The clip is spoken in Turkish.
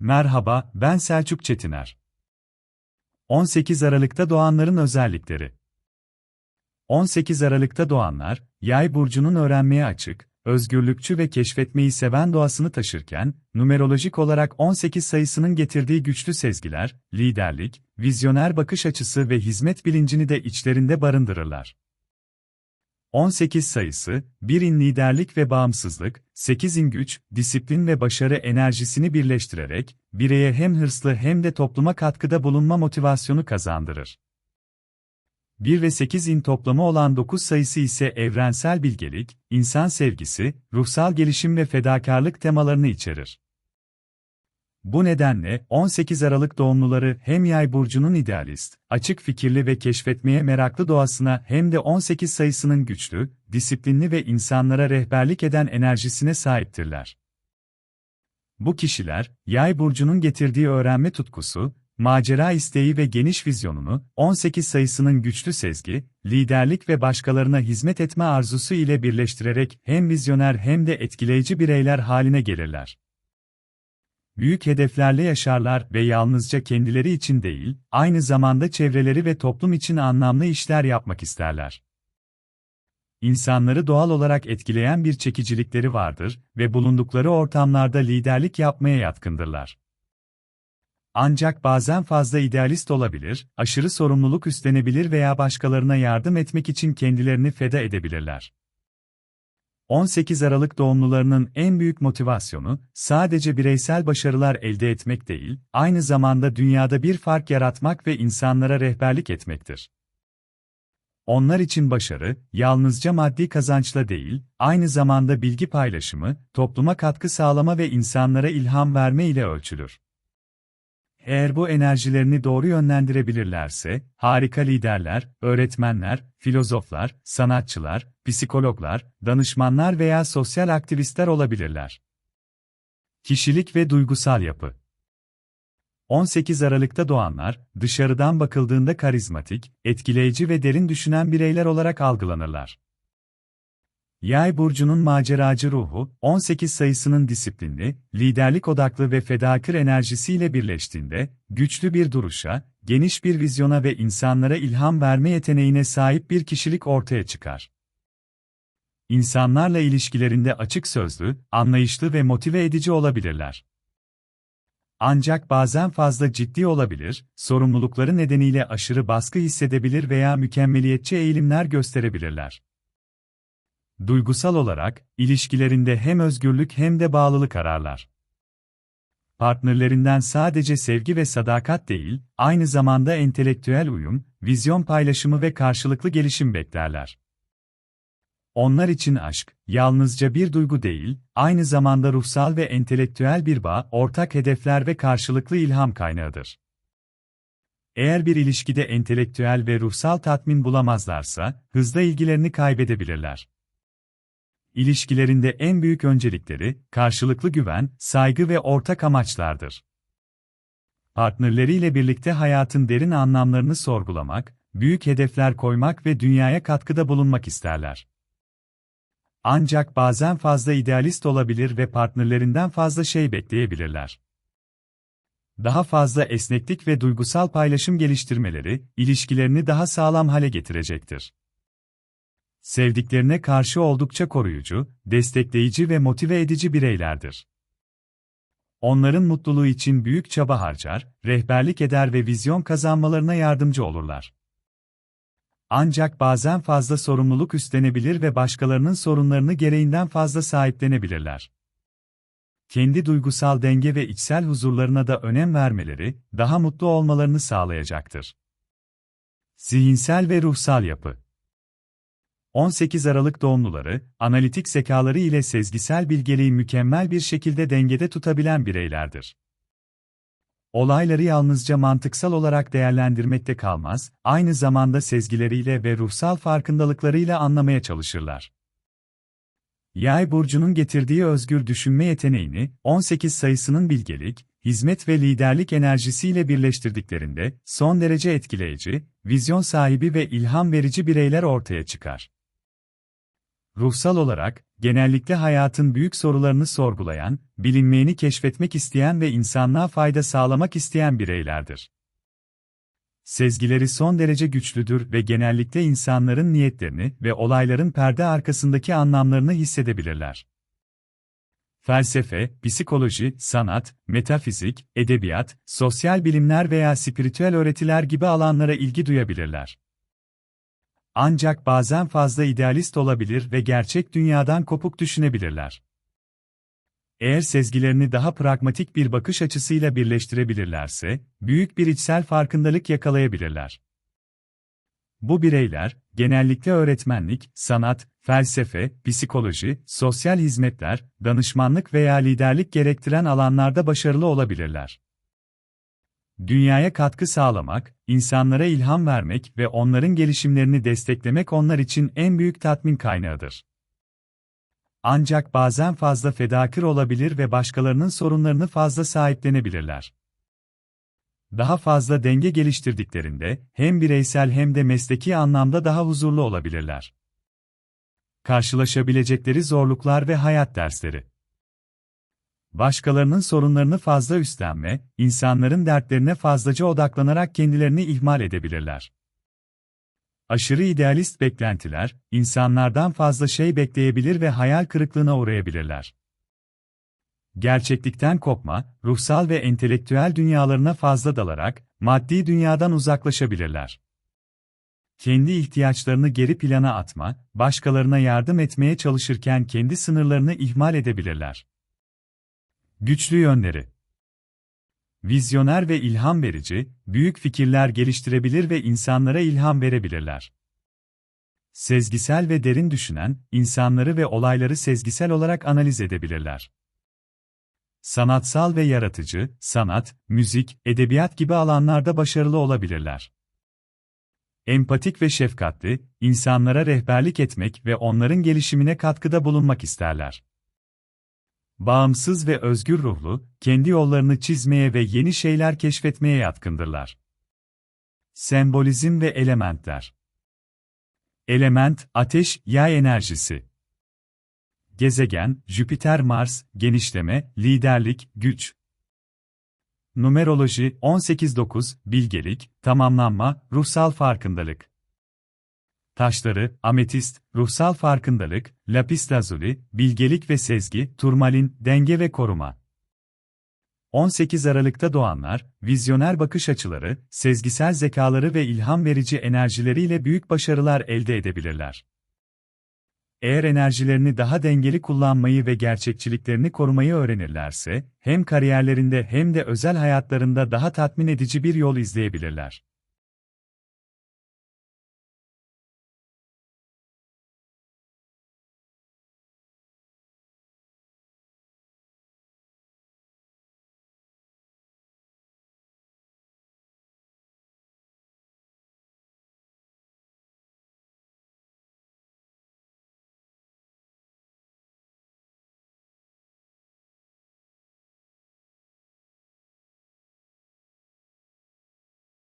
Merhaba, ben Selçuk Çetiner. 18 Aralık'ta doğanların özellikleri 18 Aralık'ta doğanlar, Yay burcunun öğrenmeye açık, özgürlükçü ve keşfetmeyi seven doğasını taşırken, numerolojik olarak 18 sayısının getirdiği güçlü sezgiler, liderlik, vizyoner bakış açısı ve hizmet bilincini de içlerinde barındırırlar. 18 sayısı, 1 in liderlik ve bağımsızlık, 8 in güç, disiplin ve başarı enerjisini birleştirerek, bireye hem hırslı hem de topluma katkıda bulunma motivasyonu kazandırır. 1 ve 8 in toplamı olan 9 sayısı ise evrensel bilgelik, insan sevgisi, ruhsal gelişim ve fedakarlık temalarını içerir. Bu nedenle 18 Aralık doğumluları hem Yay burcunun idealist, açık fikirli ve keşfetmeye meraklı doğasına hem de 18 sayısının güçlü, disiplinli ve insanlara rehberlik eden enerjisine sahiptirler. Bu kişiler, Yay burcunun getirdiği öğrenme tutkusu, macera isteği ve geniş vizyonunu, 18 sayısının güçlü sezgi, liderlik ve başkalarına hizmet etme arzusu ile birleştirerek hem vizyoner hem de etkileyici bireyler haline gelirler. Büyük hedeflerle yaşarlar ve yalnızca kendileri için değil, aynı zamanda çevreleri ve toplum için anlamlı işler yapmak isterler. İnsanları doğal olarak etkileyen bir çekicilikleri vardır ve bulundukları ortamlarda liderlik yapmaya yatkındırlar. Ancak bazen fazla idealist olabilir, aşırı sorumluluk üstlenebilir veya başkalarına yardım etmek için kendilerini feda edebilirler. 18 Aralık doğumlularının en büyük motivasyonu, sadece bireysel başarılar elde etmek değil, aynı zamanda dünyada bir fark yaratmak ve insanlara rehberlik etmektir. Onlar için başarı, yalnızca maddi kazançla değil, aynı zamanda bilgi paylaşımı, topluma katkı sağlama ve insanlara ilham verme ile ölçülür. Eğer bu enerjilerini doğru yönlendirebilirlerse, harika liderler, öğretmenler, filozoflar, sanatçılar, psikologlar, danışmanlar veya sosyal aktivistler olabilirler. Kişilik ve duygusal yapı 18 Aralık'ta doğanlar, dışarıdan bakıldığında karizmatik, etkileyici ve derin düşünen bireyler olarak algılanırlar. Yay burcunun maceracı ruhu, 18 sayısının disiplinli, liderlik odaklı ve fedakar enerjisiyle birleştiğinde, güçlü bir duruşa, geniş bir vizyona ve insanlara ilham verme yeteneğine sahip bir kişilik ortaya çıkar. İnsanlarla ilişkilerinde açık sözlü, anlayışlı ve motive edici olabilirler. Ancak bazen fazla ciddi olabilir, sorumlulukları nedeniyle aşırı baskı hissedebilir veya mükemmeliyetçi eğilimler gösterebilirler. Duygusal olarak, ilişkilerinde hem özgürlük hem de bağlılık ararlar. Partnerlerinden sadece sevgi ve sadakat değil, aynı zamanda entelektüel uyum, vizyon paylaşımı ve karşılıklı gelişim beklerler. Onlar için aşk, yalnızca bir duygu değil, aynı zamanda ruhsal ve entelektüel bir bağ, ortak hedefler ve karşılıklı ilham kaynağıdır. Eğer bir ilişkide entelektüel ve ruhsal tatmin bulamazlarsa, hızla ilgilerini kaybedebilirler. İlişkilerinde en büyük öncelikleri, karşılıklı güven, saygı ve ortak amaçlardır. Partnerleriyle birlikte hayatın derin anlamlarını sorgulamak, büyük hedefler koymak ve dünyaya katkıda bulunmak isterler. Ancak bazen fazla idealist olabilir ve partnerlerinden fazla şey bekleyebilirler. Daha fazla esneklik ve duygusal paylaşım geliştirmeleri, ilişkilerini daha sağlam hale getirecektir. Sevdiklerine karşı oldukça koruyucu, destekleyici ve motive edici bireylerdir. Onların mutluluğu için büyük çaba harcar, rehberlik eder ve vizyon kazanmalarına yardımcı olurlar. Ancak bazen fazla sorumluluk üstlenebilir ve başkalarının sorunlarını gereğinden fazla sahiplenebilirler. Kendi duygusal denge ve içsel huzurlarına da önem vermeleri, daha mutlu olmalarını sağlayacaktır. Zihinsel ve ruhsal yapı 18 Aralık doğumluları, analitik zekaları ile sezgisel bilgeliği mükemmel bir şekilde dengede tutabilen bireylerdir. Olayları yalnızca mantıksal olarak değerlendirmekte kalmaz, aynı zamanda sezgileriyle ve ruhsal farkındalıklarıyla anlamaya çalışırlar. Yay burcunun getirdiği özgür düşünme yeteneğini 18 sayısının bilgelik, hizmet ve liderlik enerjisiyle birleştirdiklerinde son derece etkileyici, vizyon sahibi ve ilham verici bireyler ortaya çıkar. Ruhsal olarak, genellikle hayatın büyük sorularını sorgulayan, bilinmeyeni keşfetmek isteyen ve insanlığa fayda sağlamak isteyen bireylerdir. Sezgileri son derece güçlüdür ve genellikle insanların niyetlerini ve olayların perde arkasındaki anlamlarını hissedebilirler. Felsefe, psikoloji, sanat, metafizik, edebiyat, sosyal bilimler veya spiritüel öğretiler gibi alanlara ilgi duyabilirler. Ancak bazen fazla idealist olabilir ve gerçek dünyadan kopuk düşünebilirler. Eğer sezgilerini daha pragmatik bir bakış açısıyla birleştirebilirlerse, büyük bir içsel farkındalık yakalayabilirler. Bu bireyler, genellikle öğretmenlik, sanat, felsefe, psikoloji, sosyal hizmetler, danışmanlık veya liderlik gerektiren alanlarda başarılı olabilirler. Dünyaya katkı sağlamak, insanlara ilham vermek ve onların gelişimlerini desteklemek onlar için en büyük tatmin kaynağıdır. Ancak bazen fazla fedakar olabilir ve başkalarının sorunlarını fazla sahiplenebilirler. Daha fazla denge geliştirdiklerinde hem bireysel hem de mesleki anlamda daha huzurlu olabilirler. Karşılaşabilecekleri zorluklar ve hayat dersleri Başkalarının sorunlarını fazla üstlenme, insanların dertlerine fazlaca odaklanarak kendilerini ihmal edebilirler. Aşırı idealist beklentiler, insanlardan fazla şey bekleyebilir ve hayal kırıklığına uğrayabilirler. Gerçeklikten kopma, ruhsal ve entelektüel dünyalarına fazla dalarak, maddi dünyadan uzaklaşabilirler. Kendi ihtiyaçlarını geri plana atma, başkalarına yardım etmeye çalışırken kendi sınırlarını ihmal edebilirler. Güçlü yönleri Vizyoner ve ilham verici, büyük fikirler geliştirebilir ve insanlara ilham verebilirler. Sezgisel ve derin düşünen, insanları ve olayları sezgisel olarak analiz edebilirler. Sanatsal ve yaratıcı, sanat, müzik, edebiyat gibi alanlarda başarılı olabilirler. Empatik ve şefkatli, insanlara rehberlik etmek ve onların gelişimine katkıda bulunmak isterler. Bağımsız ve özgür ruhlu, kendi yollarını çizmeye ve yeni şeyler keşfetmeye yatkındırlar. Sembolizm ve elementler Element, ateş, yay enerjisi. Gezegen, Jüpiter Mars, genişleme, liderlik, güç. Numeroloji 18-9, bilgelik, tamamlanma, ruhsal farkındalık. Taşları, ametist, ruhsal farkındalık, lapis lazuli, bilgelik ve sezgi, turmalin, denge ve koruma. 18 Aralık'ta doğanlar, vizyoner bakış açıları, sezgisel zekaları ve ilham verici enerjileriyle büyük başarılar elde edebilirler. Eğer enerjilerini daha dengeli kullanmayı ve gerçekçiliklerini korumayı öğrenirlerse, hem kariyerlerinde hem de özel hayatlarında daha tatmin edici bir yol izleyebilirler.